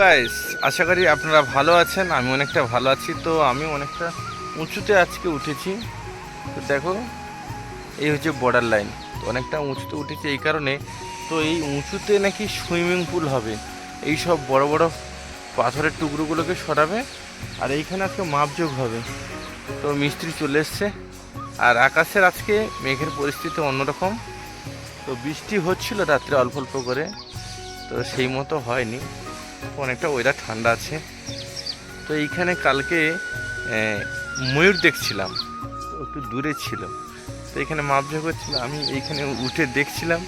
Guys আশা করি আপনারা ভালো আছেন, আমি অনেকটা ভালো আছি। তো আমি অনেকটা উঁচুতে আজকে উঠেছি। তো দেখো, এই হচ্ছে বর্ডার লাইন তো অনেকটা উঁচুতে উঠেছি এই কারণে। তো এই উঁচুতে নাকি সুইমিং পুল হবে। এই সব বড় বড় পাথরের টুকরোগুলোকে সরাবে। আর এইখানে আজকে মাপযোগ হবে। তো মিস্ত্রি চলে এসছে। আর আকাশের আজকে মেঘের পরিস্থিতি অন্যরকম। তো বৃষ্টি হচ্ছিল রাত্রে অল্প অল্প করে। তো সেই মতো হয়নি। অনেকটা ওয়েদার ঠান্ডা আছে। তো এইখানে কালকে ময়ূর দেখছিলাম। একটু দূরে ছিল। তো এখানে মাপঝোক হচ্ছিল আমি এইখানে উঠে দেখছিলাম।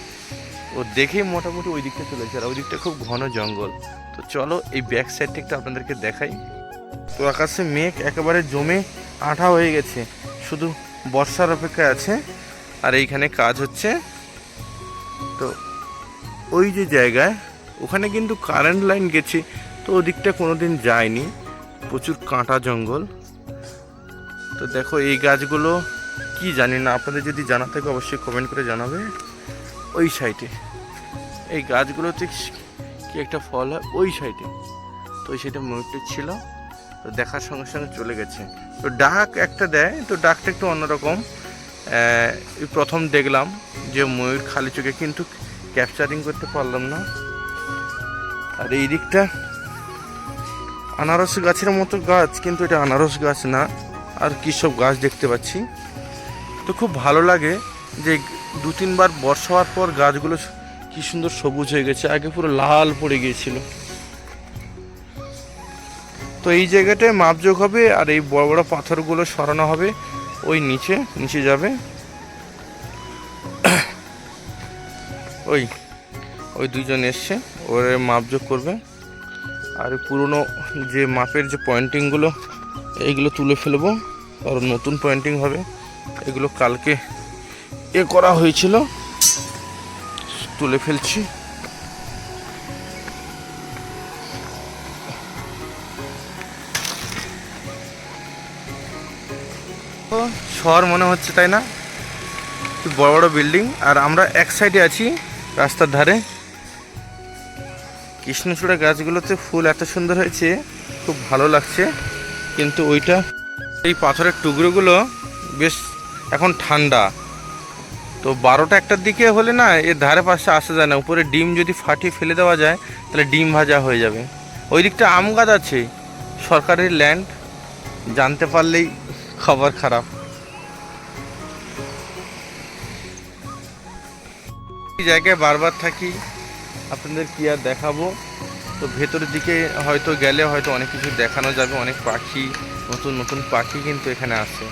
ও দেখেই মোটামুটি ওই দিকটা চলেছে আর ওই দিকটা খুব ঘন জঙ্গল। তো চলো এই ব্যাক সাইডটা একটু আপনাদেরকে দেখাই। তো আকাশে মেঘ একেবারে জমে আঠা হয়ে গেছে। শুধু বর্ষার অপেক্ষায় আছে। আর এইখানে কাজ হচ্ছে। তো ওই যে জায়গায় ওখানে কিন্তু কারেন্ট লাইন গেছে, তো ওদিকটা কোনো দিন যায়নি প্রচুর কাঁটা জঙ্গল। তো দেখো এই গাছগুলো কি জানি না, আপনাদের যদি জানা থাকে অবশ্যই কমেন্ট করে জানাবে। ওই সাইডে এই গাছগুলোতে কি একটা ফল হয়? ওই সাইডে তো ওই সাইডে ময়ূরটি ছিল, তো দেখার সঙ্গে সঙ্গে চলে গেছে। তো ডাক একটা দেয়, তো ডাকটা একটু অন্যরকম। প্রথম দেখলাম যে ময়ূর খালি চোখে, কিন্তু ক্যাপচারিং করতে পারলাম না। আর এই দিকটা আনারস গাছের মতো গাছ, কিন্তু এটা আনারস গাছ না। আর কী সব গাছ দেখতে পাচ্ছি। তো খুব ভালো লাগে যে দু তিনবার বর্ষা হওয়ার পর গাছগুলো কি সুন্দর সবুজ হয়ে গেছে। আগে পুরো লাল পড়ে গিয়েছিল। তো এই জায়গাটায় মাপযোগ হবে আর এই বড় বড় পাথরগুলো সরানো হবে। ওই নিচে নিচে যাবে। ওই ওই দুজন এসছে। ওরে মাপযোগ করবে। আর পুরনো যে মাপের যে পয়েন্টিংগুলো এইগুলো তুলে ফেলব। কারণ নতুন পয়েন্টিং হবে। এগুলো কালকে এ করা হয়েছিল। তুলে ফেলছি। শহর মনে হচ্ছে, তাই না? বড় বড় বিল্ডিং আর আমরা এক সাইডে আছি, রাস্তার ধারে। কৃষ্ণচূড়া গাছগুলোতে ফুল এত সুন্দর হয়েছে, খুব ভালো লাগছে। কিন্তু ওইটা, এই পাথরের টুকরোগুলো বেশ এখন ঠান্ডা। তো বারোটা একটার দিকে হলে না, এর ধারে পাশে আসা যায় না। উপরে ডিম যদি ফাটিয়ে ফেলে দেওয়া যায়, তাহলে ডিম ভাজা হয়ে যাবে। ওই দিকটা আম গাছ আছে। সরকারের ল্যান্ড জানতে পারলেই খবর খারাপ। জায়গায় বারবার থাকি। আপনাদের কি আর দেখাবো? তো ভেতরের দিকে হয়তো গেলে হয়তো অনেক কিছু দেখানো যাবে, অনেক পাখি, নতুন নতুন পাখি কিন্তু এখানে আসে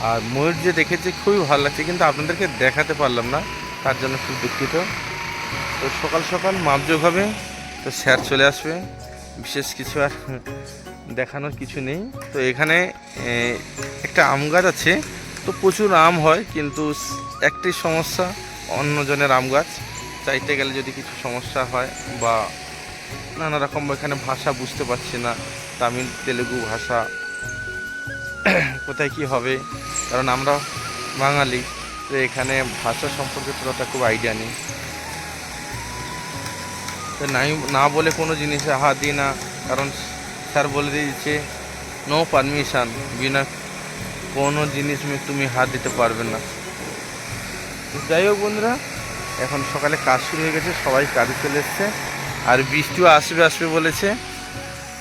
আর ময়ূর যে দেখেছি খুবই ভালো লাগছে, কিন্তু আপনাদেরকে দেখাতে পারলাম না, তার জন্য খুব দুঃখিত। তো সকাল সকাল মাপযোগ হবে, তো স্যার চলে আসবে। বিশেষ কিছু আর দেখানোর কিছু নেই। তো এখানে একটা আম গাছ আছে, তো প্রচুর আম হয়, কিন্তু স- একটি সমস্যা, অন্যজনের আম গাছ। চাইতে গেলে যদি কিছু সমস্যা হয় বা নানা রকম এখানে ভাষা বুঝতে পারছি না, তামিল, তেলেগু ভাষা, কোথায় কি হবে? কারণ আমরা বাঙালি, তো এখানে ভাষা সম্পর্কে তোরা খুব আইডিয়া নেই। তো নাই, না বলে কোনো জিনিসে হাত দিই না, কারণ স্যার বলে দিয়েছে নো পারমিশন বিনা কোনো জিনিস তুমি হাত দিতে পারবে না। যাই হোক বন্ধুরা এখন সকালে কাজ শুরু হয়ে গেছে, সবাই কাজে চলে এসছে। আর বৃষ্টিও আসবে আসবে বলেছে।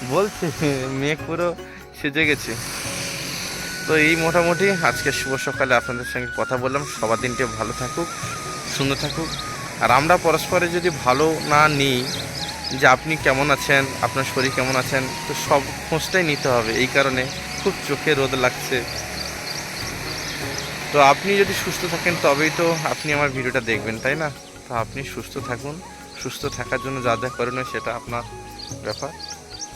বলছে, মেঘ পুরো সেজে গেছে। তো এই মোটামুটি আজকে শুভ সকালে আপনাদের সঙ্গে কথা বললাম। সবার দিনটি ভালো থাকুক, সুন্দর থাকুক। আর আমরা পরস্পরে যদি ভালো না নিই, যে আপনি কেমন আছেন, আপনার শরীর কেমন আছেন, তো সব খোঁজটাই নিতে হবে। এই কারণে খুব চোখে রোদ লাগছে। তো আপনি যদি সুস্থ থাকেন, তবেই তো আপনি আমার ভিডিওটা দেখবেন, তাই না? তো আপনি সুস্থ থাকুন। সুস্থ থাকার জন্য যা যা করণীয় সেটা আপনার ব্যাপার।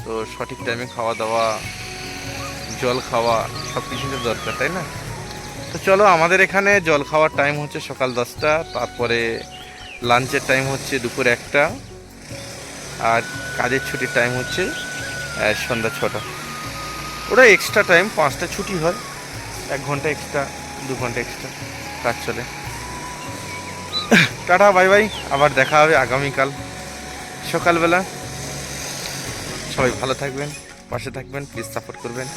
তো সঠিক টাইমে খাওয়া দাওয়া, জল খাওয়া সব কিছু তো দরকার, তাই না? তো চলো, আমাদের এখানে জল খাওয়ার টাইম হচ্ছে সকাল দশটা, তারপরে লাঞ্চের টাইম হচ্ছে দুপুর একটা, আর কাজের ছুটির টাইম হচ্ছে সন্ধ্যা ছটা। ওটা এক্সট্রা টাইম পাঁচটা ছুটি হয়, এক ঘণ্টা এক্সট্রা দু ঘণ্টা এক্সট্রা কাজ চলে। টাটা বাই বাই আবার দেখা হবে আগামীকাল। সকালবেলা। সবাই ভালো থাকবেন, পাশে থাকবেন প্লিজ সাপোর্ট করবেন।